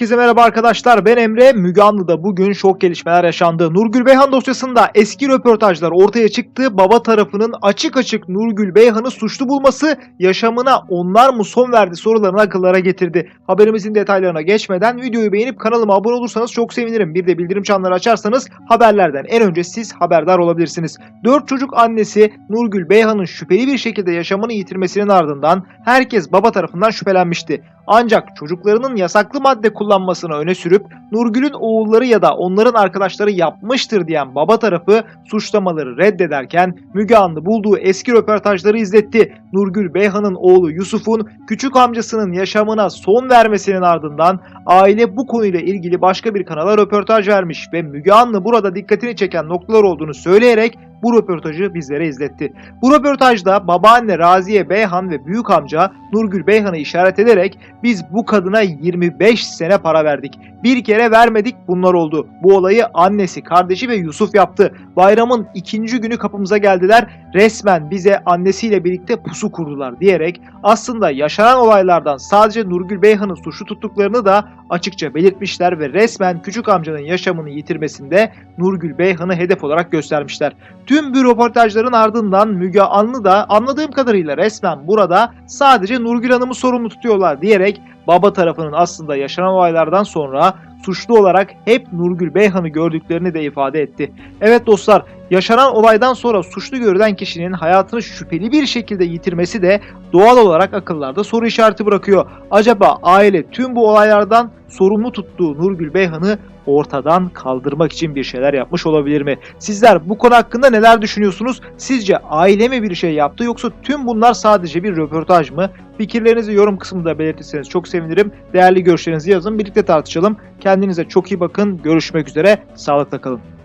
herkese merhaba arkadaşlar. Ben Emre. Müge Anlı'da bugün şok gelişmeler yaşandı. Nurgül Beyhan dosyasında eski röportajlar ortaya çıktı. Baba tarafının açık açık Nurgül Beyhan'ı suçlu bulması yaşamına onlar mı son verdi sorularını akıllara getirdi. Haberimizin detaylarına geçmeden videoyu beğenip kanalıma abone olursanız çok sevinirim. Bir de bildirim çanları açarsanız haberlerden en önce siz haberdar olabilirsiniz. 4 çocuk annesi Nurgül Beyhan'ın şüpheli bir şekilde yaşamını yitirmesinin ardından herkes baba tarafından şüphelenmişti. Ancak çocuklarının yasaklı madde kullanmasını öne sürüp Nurgül'ün oğulları ya da onların arkadaşları yapmıştır diyen baba tarafı suçlamaları reddederken Müge Anlı bulduğu eski röportajları izletti. Nurgül Beyhan'ın oğlu Yusuf'un küçük amcasının yaşamına son vermesinin ardından aile bu konuyla ilgili başka bir kanala röportaj vermiş ve Müge Anlı burada dikkatini çeken noktalar olduğunu söyleyerek bu röportajı bizlere izletti. Bu röportajda babaanne Raziye Beyhan ve büyük amca Nurgül Beyhan'ı işaret ederek biz bu kadına 25 sene para verdik. Bir kere vermedik bunlar oldu. Bu olayı annesi, kardeşi ve Yusuf yaptı. Bayramın ikinci günü kapımıza geldiler. Resmen bize annesiyle birlikte pusu kurdular diyerek aslında yaşanan olaylardan sadece Nurgül Beyhan'ı suçlu tuttuklarını da açıkça belirtmişler ve resmen küçük amcanın yaşamını yitirmesinde Nurgül Beyhan'ı hedef olarak göstermişler. Tüm bu röportajların ardından Müge Anlı da anladığım kadarıyla resmen burada sadece Nurgül Hanım'ı sorumlu tutuyorlar diyerek baba tarafının aslında yaşanan olaylardan sonra suçlu olarak hep Nurgül Beyhan'ı gördüklerini de ifade etti. Evet dostlar yaşanan olaydan sonra suçlu görülen kişinin hayatını şüpheli bir şekilde yitirmesi de doğal olarak akıllarda soru işareti bırakıyor. Acaba aile tüm bu olaylardan sorumlu tuttuğu Nurgül Beyhan'ı ortadan kaldırmak için bir şeyler yapmış olabilir mi? Sizler bu konu hakkında neler düşünüyorsunuz? Sizce aile mi bir şey yaptı yoksa tüm bunlar sadece bir röportaj mı? Fikirlerinizi yorum kısmında belirtirseniz çok sevinirim. Değerli görüşlerinizi yazın birlikte tartışalım. Kendinize çok iyi bakın. Görüşmek üzere. Sağlıkla kalın.